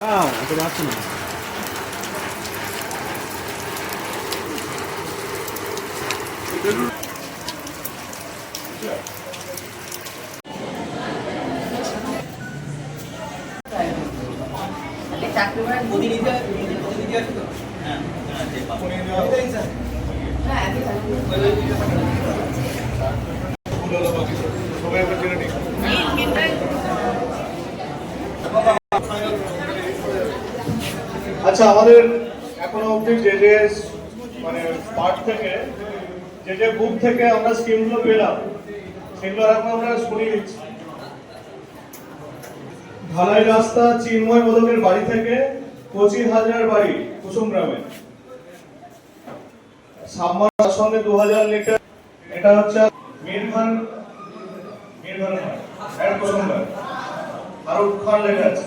দাও ওটা যাচ্ছে না চাকরি মানে আচ্ছা আমাদের এখনও অবধি যে যে মানে পার্ট থেকে, যে যে বুক থেকে আমরা স্কিমগুলো পেলাম, সেগুলো এখন আমরা শুনে নিচ্ছি। ঢালাই রাস্তা, চিন্ময় মোদকের বাড়ি থেকে পঁচিশ হাজার বাড়ি কুসুম গ্রামে সাবমার সঙ্গে দু হাজার লিটার, এটা হচ্ছে মিরভান মিরভান ফারুক খান লেখা আছে।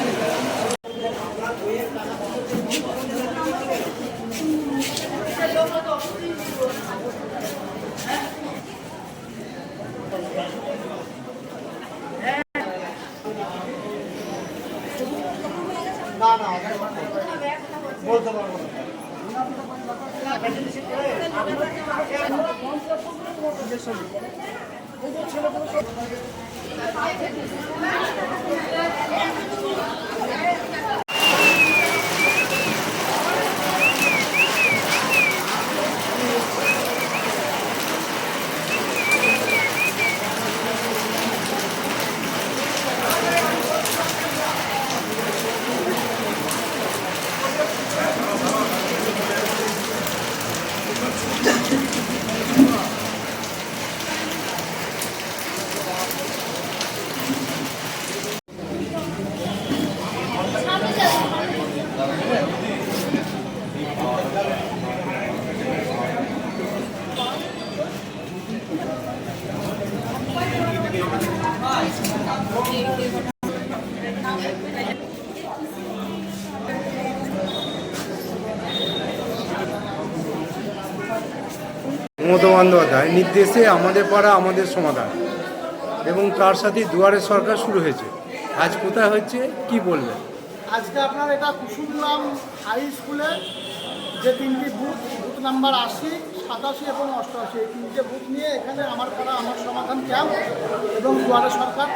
বলতে পারব না ছেলে মমতা বন্দ্যোপাধ্যায় নির্দেশে আমাদের পাড়া আমাদের সমাধান। এবং তার সাথে দুয়ারের সরকার শুরু হয়েছে। আজ কোথায় হচ্ছে কি বলবেন? আজকে আপনার এটা কুসুমগ্রাম হাই স্কুলে যে তিনটি বুথ বুথ নাম্বার আশি সাতাশি এবং অষ্টআশি এই তিনটে বুথ নিয়ে এখানে আমার পাড়া আমার সমাধান ক্যাম্প এবং দুয়ারে সরকার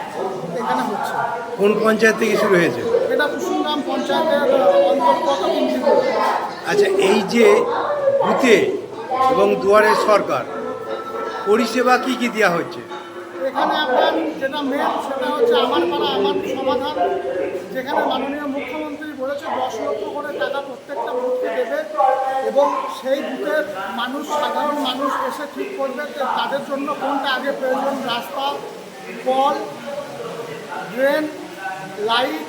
এখানে হচ্ছে। কোন পঞ্চায়েত থেকে শুরু হয়েছে? এটা কুসুমগ্রাম পঞ্চায়েতের অন্তর্গত তিনটি বুথ আচ্ছা এই যে বুথে এবং দুয়ারের সরকার। পরিষেবা কি কি দেওয়া হচ্ছে? এখানে আপনার যেটা মেন সেটা হচ্ছে আমার পাড়া, আমার সমাধান। যেখানে মাননীয় মুখ্যমন্ত্রী বলেছে, দশ লক্ষ করে টাকা প্রত্যেকটা বুথকে দেবে এবং সেই বুথের মানুষ, সাধারণ মানুষ এসে ঠিক করবে তাদের জন্য কোনটা আগে প্রয়োজন। রাস্তা, কল, ড্রেন, লাইট,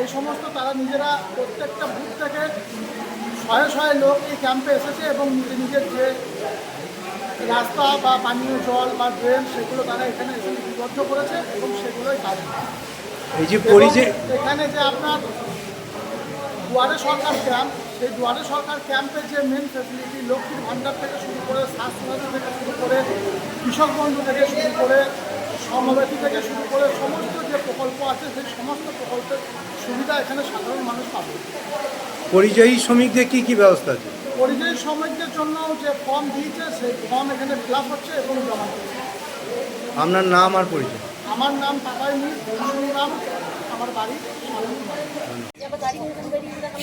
এই সমস্ত তারা নিজেরা প্রত্যেকটা বুথ থেকে শয়ে শয়ে লোক এই ক্যাম্পে এসেছে এবং নিজে নিজের যে রাস্তা বা পানীয় জল বা ড্রেন সেগুলো তারা এখানে এসে লিপিবদ্ধ করেছে এবং সেগুলোই কাজ এই যে পরিচয় এখানে যে আপনার দুয়ারে সরকার ক্যাম্প সেই দুয়ারে সরকার ক্যাম্পে যে মেন ফেসিলিটি লক্ষ্মীর ভাণ্ডার থেকে শুরু করে স্বাস্থ্যসাথী থেকে শুরু করে কৃষক বন্ধু থেকে শুরু করে সমবেতি থেকে শুরু করে সমস্ত যে প্রকল্প আছে সেই সমস্ত প্রকল্পের সুবিধা এখানে সাধারণ মানুষ পাবে। পরিযায়ী শ্রমিকদের কি কি ব্যবস্থা আছে? পরিযায়ী শ্রমিকদের জন্য যে ফর্ম দিয়েছে সেই ফর্ম এখানে ফিল হচ্ছে এবং জমা হচ্ছে। আপনার নাম আর পরিচয়? আমার নাম পাপাই নাম আমার বাড়ি গাড়ি ঘোড়া বেরিয়ে গেলে আমি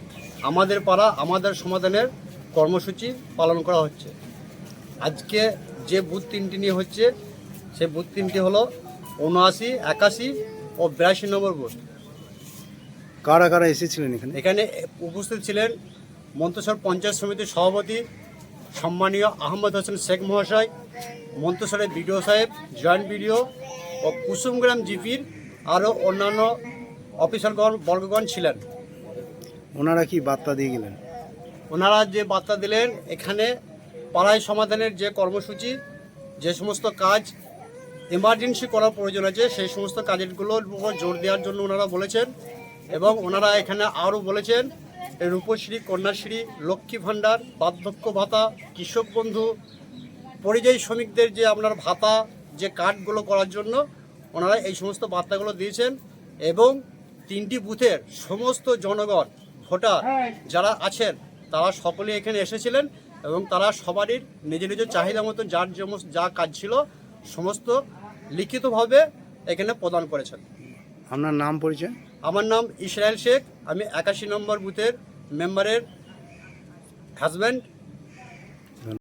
আমাদের পাড়া আমাদের সমাধানের কর্মসূচি পালন করা হচ্ছে। আজকে যে বুথ তিনটি নিয়ে হচ্ছে সেই বুথ তিনটি হলো উনআশি একাশি ও বিরাশি নম্বর বুথ। কারা কারা এসেছিলেন এখানে? এখানে উপস্থিত ছিলেন মন্তসর পঞ্চায়েত সমিতির সভাপতি সম্মানীয় আহমদ হোসেন শেখ মহাশয় মন্তসরের বিডিও সাহেব জয়েন্ট বিডিও ও কুসুমগ্রাম জিপির আরও অন্যান্য অফিসারগণ বর্গগণ ছিলেন। ওনারা কি বার্তা দিয়ে গেলেন? ওনারা যে বার্তা দিলেন, এখানে পাড়ায় সমাধানের যে কর্মসূচি, যে সমস্ত কাজ এমার্জেন্সি করার প্রয়োজন আছে, সেই সমস্ত কাজেরগুলোর উপর জোর দেওয়ার জন্য ওনারা বলেছেন এবং ওনারা এখানে আরও বলেছেন রূপশ্রী, কন্যাশ্রী, লক্ষ্মী ভাণ্ডার, বার্ধক্য ভাতা, কৃষক বন্ধু, পরিযায়ী শ্রমিকদের যে আপনার ভাতা, যে কার্ডগুলো করার জন্য ওনারা এই সমস্ত বার্তাগুলো দিয়েছেন এবং তিনটি বুথের সমস্ত জনগণ ভোটার যারা আছেন তারা সকলে এখানে এসেছিলেন এবং তারা সবারই নিজের নিজের চাহিদা মতো যার যেমন- যা কাজ ছিল সমস্ত লিখিতভাবে এখানে প্রদান করেছেন। আপনার নাম পরিচয়? আমার নাম ইসরায়েল শেখ। আমি একাশি নম্বর বুথের মেম্বারের হাজব্যান্ড